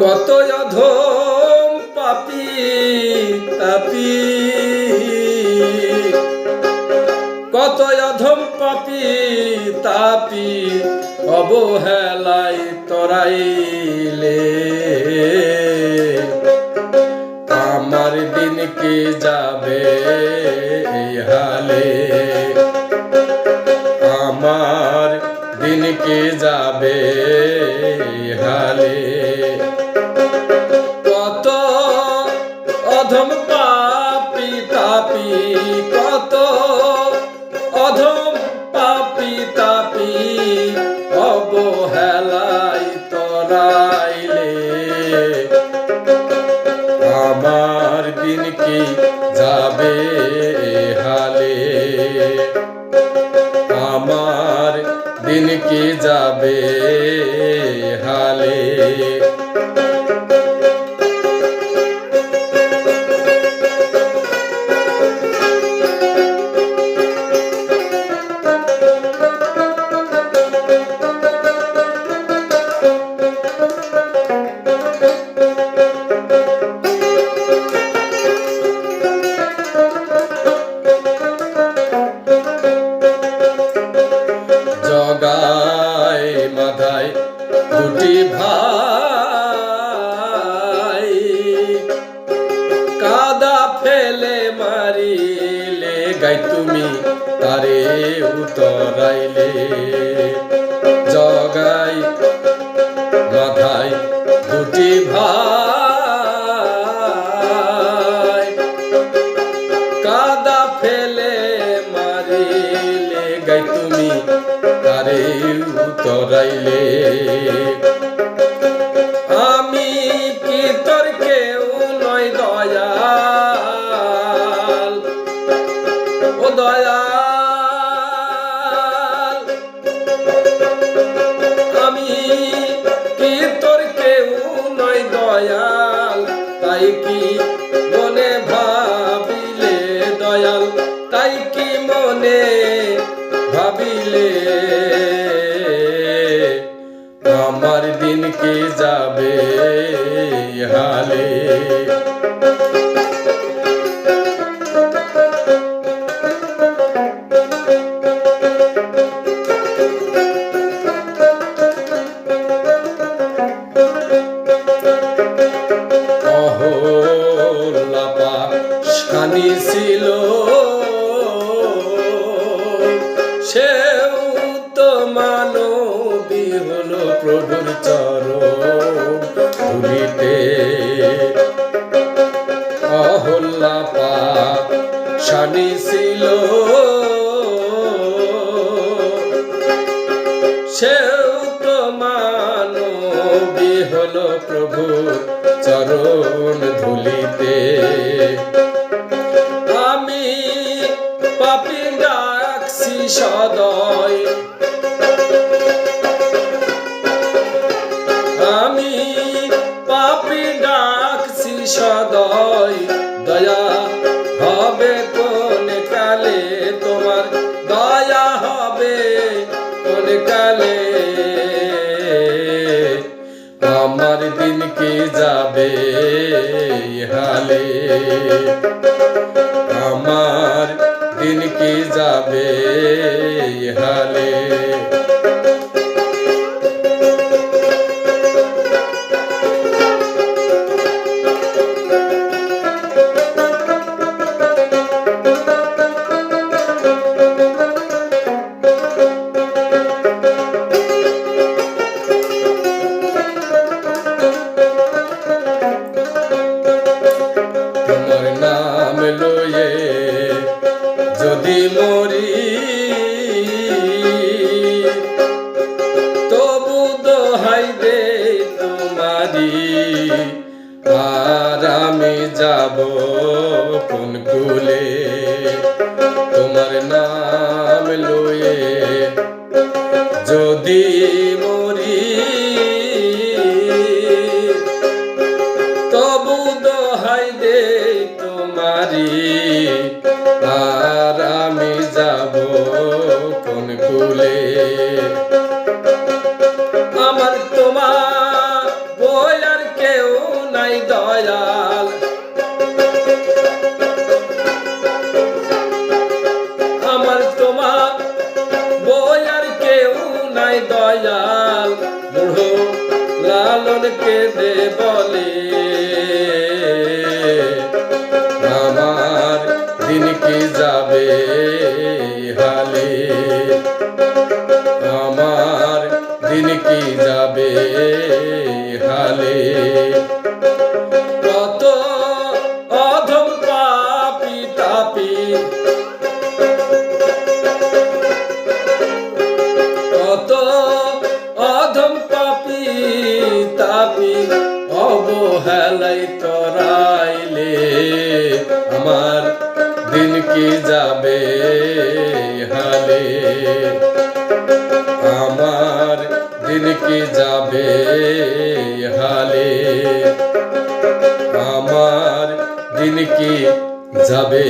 কত অধম পাপি তাপি। কত অধম পাপি তাপি অবহেলাই তরাইলে। আমার দিন কি যাবে হালে? কি যাবে হালে। কত অধম পাপি তাপি, কত অধম পাপি তাপি, অবহেলাই তরাইলে। আমার দিন কি দিন কি যাবে হালে? মারিলে গাই তুমি তারে উতরাইলে। জগাই মাথায় দুটি ভাই। কাদা ফেলে মারিলে গাই তুমি তারে উতরাইলে। দয়াল। আমি কি তোর কেউ নয় দয়াল? তাই কি মনে ভাবিলে দয়াল? তাই কি মনে ভাবিলে? আমার দিন কি যাবে হালে? সেও তো মানবী প্রভুর চরণ। শানি ছিল। সেও তো মানবী প্রভু চরণ ধুলিতে। সদয়। আমি পাপি ডাকছি সদয়। দয়া হবে কোন কালে? তোমার দয়া হবে কোন কালে? আমার দিন কি যাবে হালে? আমার দিন কি যাবে যাব কোন কুলে তোমার নাম লয়ে যদি মরি, তবু দহাই দে তোমারি। আর আমি যাব কোন কুলে আমার তোমার বই কেউ নাই দয়া। লালনকে দে বলে। আমার দিন কি যাবে হালে? আমার দিন কি যাবে হালে? কত অধম পাপি তাপি কি যাবে হালে। আমার দিন কি যাবে হালে? আমার দিন কি যাবে